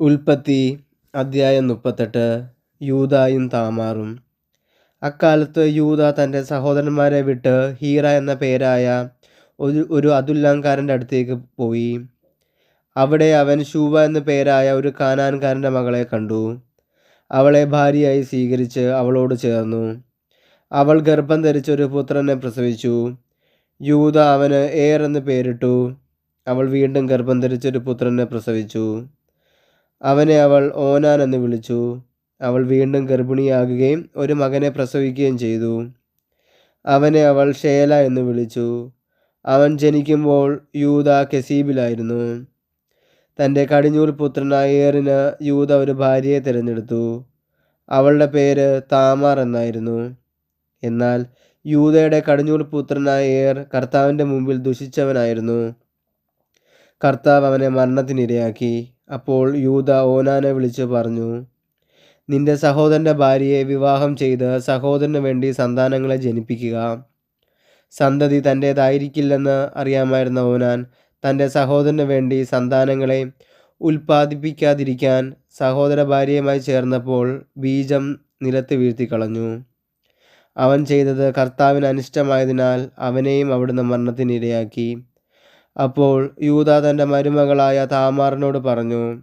ഉൽപ്പത്തി അദ്ധ്യായം മുപ്പത്തെട്ട് യൂദായും താമാറും. അക്കാലത്ത് യൂത തന്റെ സഹോദരന്മാരെ വിട്ട് ഹീറ എന്ന പേരായ ഒരു ഒരു അതുല്ലാംകാരന്റെ അടുത്തേക്ക് പോയി. അവിടെ അവൻ ശൂവ എന്ന പേരായ ഒരു കാനാൻകാരന്റെ മകളെ കണ്ടു. അവളെ ഭാര്യയായി സ്വീകരിച്ച് അവളോട് ചേർന്നു. അവൾ ഗർഭം ധരിച്ച ഒരു പുത്രനെ പ്രസവിച്ചു. യൂത അവന് ഏർ എന്ന് പേരിട്ടു. അവൾ വീണ്ടും ഗർഭം ധരിച്ചൊരു പുത്രനെ പ്രസവിച്ചു. അവനെ അവൾ ഓനാൻ എന്ന് വിളിച്ചു. അവൾ വീണ്ടും ഗർഭിണിയാകുകയും ഒരു മകനെ പ്രസവിക്കുകയും ചെയ്തു. അവനെ അവൾ ഷേല എന്ന് വിളിച്ചു. അവൻ ജനിക്കുമ്പോൾ യൂത കെസീബിലായിരുന്നു. തന്റെ കടിഞ്ഞൂൽ പുത്രനായ ഏറിന് യൂത ഒരു ഭാര്യയെ തിരഞ്ഞെടുത്തു. അവളുടെ പേര് താമാർ എന്നായിരുന്നു. എന്നാൽ യൂതയുടെ കടിഞ്ഞൂൽ പുത്രനായ ഏർ കർത്താവിന്റെ മുമ്പിൽ ദുഷിച്ചവനായിരുന്നു. കർത്താവ് അവനെ മരണത്തിനിരയാക്കി. അപ്പോൾ യൂത ഓനാനെ വിളിച്ചു പറഞ്ഞു നിന്റെ സഹോദരന്റെ ഭാര്യയെ വിവാഹം ചെയ്ത് സഹോദരന് വേണ്ടി സന്താനങ്ങളെ ജനിപ്പിക്കുക. സന്തതി തന്റേതായിരിക്കില്ലെന്ന് അറിയാമായിരുന്ന ഓനാൻ തന്റെ സഹോദരന് വേണ്ടി സന്താനങ്ങളെ ഉൽപ്പാദിപ്പിക്കാതിരിക്കാൻ സഹോദര ഭാര്യയുമായി ചേർന്നപ്പോൾ ബീജം നിലത്ത് വീഴ്ത്തിക്കളഞ്ഞു. അവൻ ചെയ്തത് കർത്താവിന് അനിഷ്ടമായതിനാൽ അവനെയും അവിടുന്ന് മരണത്തിനിരയാക്കി. അപ്പോൾ യൂത തന്റെ മരുമകളായ താമാറിനോട് പറഞ്ഞു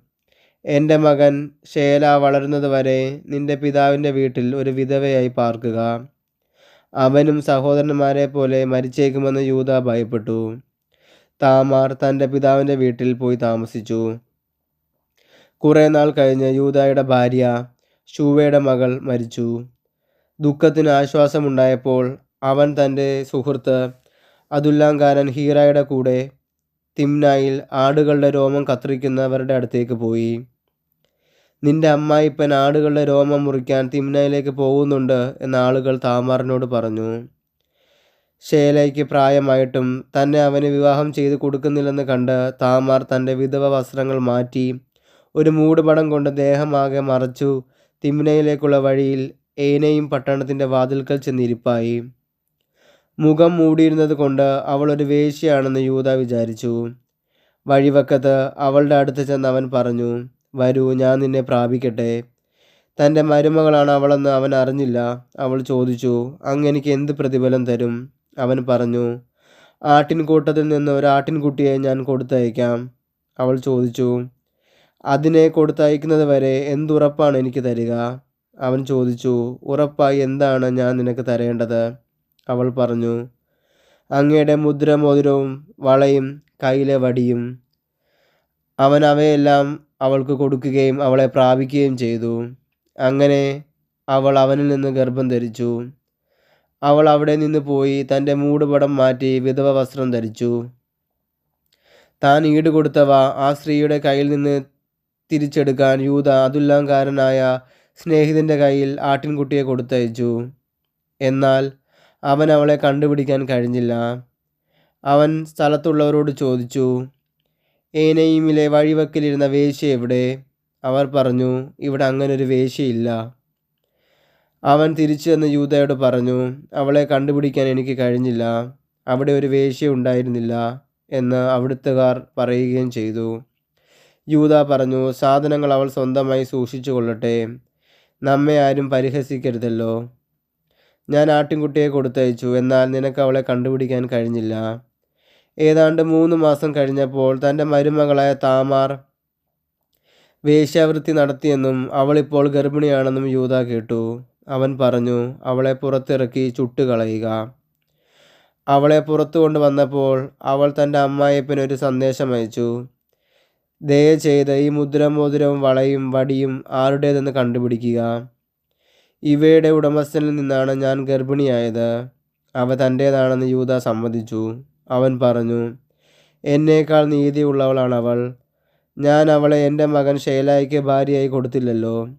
എന്റെ മകൻ ശേല വളരുന്നത് വരെ നിന്റെ പിതാവിന്റെ വീട്ടിൽ ഒരു വിധവയായി പാർക്കുക. അവനും സഹോദരന്മാരെ പോലെ മരിച്ചേക്കുമെന്ന് യൂത ഭയപ്പെട്ടു. താമാർ തന്റെ പിതാവിന്റെ വീട്ടിൽ പോയി താമസിച്ചു. കുറേ നാൾ കഴിഞ്ഞ് യൂതായുടെ ഭാര്യ ഷൂവയുടെ മകൾ മരിച്ചു. ദുഃഖത്തിന് ആശ്വാസമുണ്ടായപ്പോൾ അവൻ തന്റെ സുഹൃത്ത് അതുല്ലാങ്കാരൻ ഹീറയുടെ കൂടെ തിമ്നായിൽ ആടുകളുടെ രോമം കത്രിക്കുന്നവരുടെ അടുത്തേക്ക് പോയി. നിന്റെ അമ്മായിപ്പൻ ആടുകളുടെ രോമം മുറിക്കാൻ തിമ്നയിലേക്ക് പോകുന്നുണ്ട് എന്ന ആളുകൾ താമാറിനോട് പറഞ്ഞു. ഷേലയ്ക്ക് പ്രായമായിട്ടും തന്നെ അവന് വിവാഹം ചെയ്ത് കൊടുക്കുന്നില്ലെന്ന് കണ്ട് താമാർ തന്റെ വിധവ വസ്ത്രങ്ങൾ മാറ്റി ഒരു മൂടുപടം കൊണ്ട് ദേഹമാകെ മറച്ചു തിമ്നയിലേക്കുള്ള വഴിയിൽ ഏനയും പട്ടണത്തിന്റെ വാതിൽക്കൽ ചെന്നിരിപ്പായി. മുഖം മൂടിയിരുന്നത് കൊണ്ട് അവൾ ഒരു വേശ്യയാണെന്ന് യൂത വിചാരിച്ചു. വഴിവക്കത്ത് അവളുടെ അടുത്ത് ചെന്ന് അവൻ പറഞ്ഞു വരൂ ഞാൻ നിന്നെ പ്രാപിക്കട്ടെ. തന്റെ മരുമകളാണ് അവളെന്ന് അവൻ അറിഞ്ഞില്ല. അവൾ ചോദിച്ചു അങ്ങ് എനിക്ക് എന്ത് പ്രതിഫലം തരും? അവൻ പറഞ്ഞു ആട്ടിൻകൂട്ടത്തിൽ നിന്ന് ഒരു ആട്ടിൻകുട്ടിയെ ഞാൻ കൊടുത്തയക്കാം. അവൾ ചോദിച്ചു അതിനെ കൊടുത്തയക്കുന്നത് വരെ എന്തുറപ്പാണ് എനിക്ക് തരിക? അവൻ ചോദിച്ചു ഉറപ്പായി എന്താണ് ഞാൻ നിനക്ക് തരേണ്ടത്? അവൾ പറഞ്ഞു അങ്ങയുടെ മുദ്രമോതിരവും വളയും കയ്യിലെ വടിയും അവൻ അവയെല്ലാം അവൾക്ക് കൊടുക്കുകയും അവളെ പ്രാപിക്കുകയും ചെയ്തു. അങ്ങനെ അവൾ അവനിൽ നിന്ന് ഗർഭം ധരിച്ചു. അവൾ അവിടെ നിന്ന് പോയി തന്റെ മൂടുപടം മാറ്റി വിധവ വസ്ത്രം ധരിച്ചു. താൻ ഈട് കൊടുത്തവ ആ സ്ത്രീയുടെ കയ്യിൽ നിന്ന് തിരിച്ചെടുക്കാൻ യൂത അതുല്ലാംകാരനായ സ്നേഹിതന്റെ കയ്യിൽ ആട്ടിൻകുട്ടിയെ കൊടുത്തയച്ചു. എന്നാൽ അവൻ അവളെ കണ്ടുപിടിക്കാൻ കഴിഞ്ഞില്ല. അവൻ സ്ഥലത്തുള്ളവരോട് ചോദിച്ചു ഏനയിമിലെ വഴിവക്കിലിരുന്ന വേശ്യ എവിടെ? അവർ പറഞ്ഞു ഇവിടെ അങ്ങനൊരു വേശ്യയില്ല. അവൻ തിരിച്ചു വന്ന് യൂതയോട് പറഞ്ഞു അവളെ കണ്ടുപിടിക്കാൻ എനിക്ക് കഴിഞ്ഞില്ല. അവിടെ ഒരു വേശ്യ ഉണ്ടായിരുന്നില്ല എന്ന് അവിടുത്തുകാർ പറയുകയും ചെയ്തു. യൂത പറഞ്ഞു സാധനങ്ങൾ അവൾ സ്വന്തമായി സൂക്ഷിച്ചു കൊള്ളട്ടെ. നമ്മെ ആരും പരിഹസിക്കരുതല്ലോ. ഞാൻ ആട്ടിൻകുട്ടിയെ കൊടുത്തയച്ചു. എന്നാൽ നിനക്ക് അവളെ കണ്ടുപിടിക്കാൻ കഴിഞ്ഞില്ല. ഏതാണ്ട് മൂന്ന് മാസം കഴിഞ്ഞപ്പോൾ തന്റെ മരുമകളായ താമാർ വേശ്യാവൃത്തി നടത്തിയെന്നും അവളിപ്പോൾ ഗർഭിണിയാണെന്നും യൂത കേട്ടു. അവൻ പറഞ്ഞു അവളെ പുറത്തിറക്കി ചുട്ടുകളയുക. അവളെ പുറത്തു കൊണ്ടുവന്നപ്പോൾ അവൾ തന്റെ അമ്മായിപ്പനൊരു സന്ദേശം അയച്ചു. ദയ ചെയ്ത് ഈ മുദ്രമോതിരവും വളയും വടിയും ആരുടേതെന്ന് കണ്ടുപിടിക്കുക. ഇവയുടെ ഉടമസ്ഥനിൽ നിന്നാണ് ഞാൻ ഗർഭിണിയായത്. അവ തന്റേതാണെന്ന് യൂത സമ്മതിച്ചു. അവൻ പറഞ്ഞു എന്നേക്കാൾ നീതിയുള്ളവളാണ് അവൾ. ഞാൻ അവളെ എന്റെ മകൻ ഷേലായിക്ക് ഭാര്യയായി കൊടുത്തില്ലല്ലോ.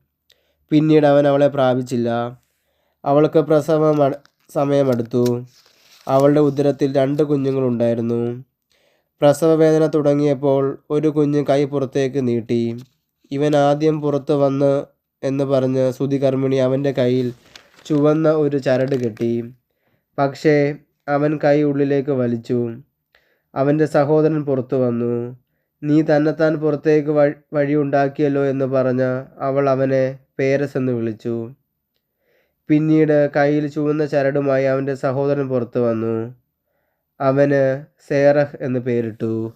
പിന്നീട് അവൻ അവളെ പ്രാപിച്ചില്ല. അവൾക്ക് പ്രസവ സമയമെടുത്തു. അവളുടെ ഉദരത്തിൽ രണ്ട് കുഞ്ഞുങ്ങളുണ്ടായിരുന്നു. പ്രസവവേദന തുടങ്ങിയപ്പോൾ ഒരു കുഞ്ഞ് കൈ പുറത്തേക്ക് നീട്ടി. ഇവൻ ആദ്യം പുറത്തു വന്ന് എന്ന് പറഞ്ഞ് സുതികർമ്മിണി അവന്റെ കയ്യിൽ ചുവന്ന ഒരു ചരട് കെട്ടി. പക്ഷേ അവൻ കൈ ഉള്ളിലേക്ക് വലിച്ചു. അവന്റെ സഹോദരൻ പുറത്തു വന്നു. നീ തന്നെത്താൻ പുറത്തേക്ക് വഴി വഴിയുണ്ടാക്കിയല്ലോ എന്ന് പറഞ്ഞ് അവൾ അവനെ പേരസ് എന്ന് വിളിച്ചു. പിന്നീട് കയ്യിൽ ചുവന്ന ചരടുമായി അവന്റെ സഹോദരൻ പുറത്തു വന്നു. അവന് സേറഹ് എന്ന് പേരിട്ടു.